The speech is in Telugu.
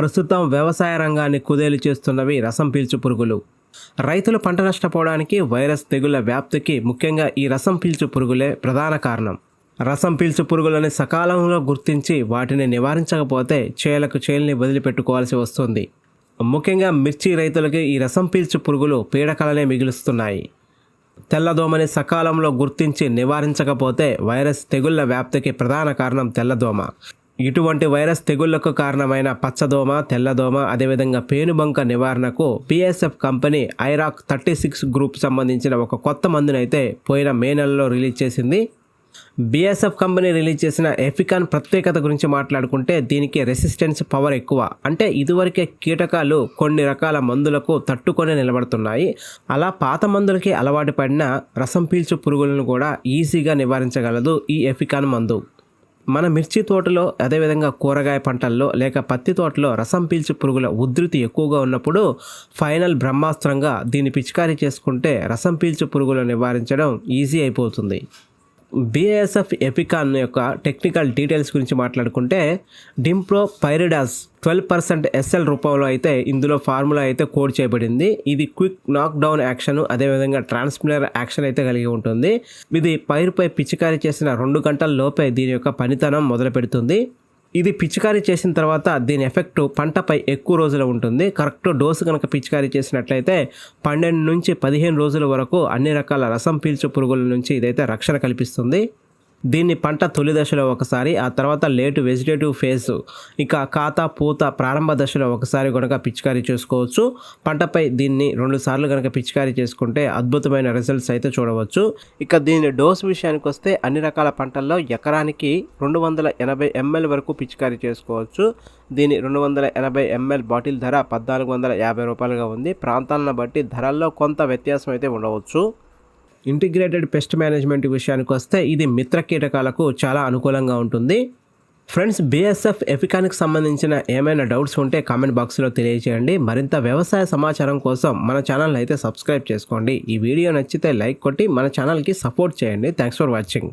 ప్రస్తుతం వ్యవసాయ రంగాన్ని కుదేలు చేస్తున్నవి రసం పీల్చు పురుగులు. రైతులు పంట నష్టపోవడానికి వైరస్ తెగుళ్ళ వ్యాప్తికి ముఖ్యంగా ఈ రసం పీల్చు పురుగులే ప్రధాన కారణం. రసం పీల్చు పురుగులని సకాలంలో గుర్తించి వాటిని నివారించకపోతే చేలకు చేల్ని వదిలిపెట్టుకోవాల్సి వస్తుంది. ముఖ్యంగా మిర్చి రైతులకి ఈ రసం పీల్చు పురుగులు పీడకలనే మిగులుస్తున్నాయి. తెల్లదోమని సకాలంలో గుర్తించి నివారించకపోతే వైరస్ తెగుళ్ళ వ్యాప్తికి ప్రధాన కారణం తెల్లదోమ. ఇటువంటి వైరస్ తెగుళ్ళకు కారణమైన పచ్చదోమ తెల్లదోమ అదేవిధంగా పేనుబంక నివారణకు PSF company IRAC thirty six group సంబంధించిన ఒక కొత్త మందునైతే పోయిన మే నెలలో రిలీజ్ చేసింది. బిఎస్ఎఫ్ కంపెనీ రిలీజ్ చేసిన ఎఫికాన్ ప్రత్యేకత గురించి మాట్లాడుకుంటే దీనికి రెసిస్టెన్స్ పవర్ ఎక్కువ. అంటే ఇదివరకే కీటకాలు కొన్ని రకాల మందులకు తట్టుకొని నిలబడుతున్నాయి. అలా పాత మందులకి అలవాటు పడిన రసం పీల్చు పురుగులను కూడా ఈజీగా నివారించగలదు ఈ ఎఫికాన్ మందు. మన మిర్చి తోటలో అదేవిధంగా కూరగాయ పంటల్లో లేక పత్తి తోటలో రసం పీల్చు పురుగుల ఉధృతి ఎక్కువగా ఉన్నప్పుడు ఫైనల్ బ్రహ్మాస్త్రంగా దీన్ని పిచికారీ చేసుకుంటే రసం పీల్చు పురుగులు నివారించడం ఈజీ అయిపోతుంది. బిఏఎస్ఎఫ్ ఎపికాన్ యొక్క టెక్నికల్ డీటెయిల్స్ గురించి మాట్లాడుకుంటే డింప్రో పైరిడాస్ ట్వెల్వ్ పర్సెంట్ ఎస్ఎల్ రూపంలో అయితే ఇందులో ఫార్ములా అయితే కోడ్ చేయబడింది. ఇది క్విక్ నాక్ డౌన్ యాక్షన్ అదేవిధంగా ట్రాన్స్మిలర్ యాక్షన్ అయితే కలిగి ఉంటుంది. ఇది పైరుపై పిచికారీ చేసిన రెండు గంటల లోపే దీని యొక్క పనితనం మొదలు పెడుతుంది ఇది పిచికారీ చేసిన తర్వాత దీని ఎఫెక్ట్ పంటపై ఎక్కువ రోజులు ఉంటుంది. కరెక్ట్ డోసు కనుక పిచికారీ చేసినట్లయితే పన్నెండు నుంచి పదిహేను రోజుల వరకు అన్ని రకాల రసం పీల్చు పురుగుల నుంచి ఇదైతే రక్షణ కల్పిస్తుంది. దీన్ని పంట తొలి దశలో ఒకసారి ఆ తర్వాత లేటు వెజిటేటివ్ ఫేజ్ ఇక ఖాతా పూత ప్రారంభ దశలో ఒకసారి కనుక పిచికారీ చేసుకోవచ్చు. పంటపై దీన్ని రెండు సార్లు కనుక పిచికారీ చేసుకుంటే అద్భుతమైన రిజల్ట్స్ అయితే చూడవచ్చు. ఇక దీని డోస్ విషయానికి వస్తే అన్ని రకాల పంటల్లో ఎకరానికి రెండు వందల ఎనభై ఎంఎల్ వరకు పిచికారీ చేసుకోవచ్చు. దీని రెండు వందల ఎనభై ఎంఎల్ బాటిల్ ధర పద్నాలుగు వందల యాభై రూపాయలుగా ఉంది. ప్రాంతాలను బట్టి ధరల్లో కొంత వ్యత్యాసం అయితే ఉండవచ్చు. ఇంటిగ్రేటెడ్ పెస్ట్ మేనేజ్మెంట్ విషయానికి వస్తే ఇది మిత్ర కీటకాలకు చాలా అనుకూలంగా ఉంటుంది. ఫ్రెండ్స్ బీఎస్ఎఫ్ ఎఫికానికి సంబంధించిన ఏమైనా డౌట్స్ ఉంటే కామెంట్ బాక్స్లో తెలియజేయండి మరింత వ్యవసాయ సమాచారం కోసం మన ఛానల్ అయితే సబ్స్క్రైబ్ చేసుకోండి. ఈ వీడియో నచ్చితే లైక్ కొట్టి మన ఛానల్కి సపోర్ట్ చేయండి. Thanks for watching.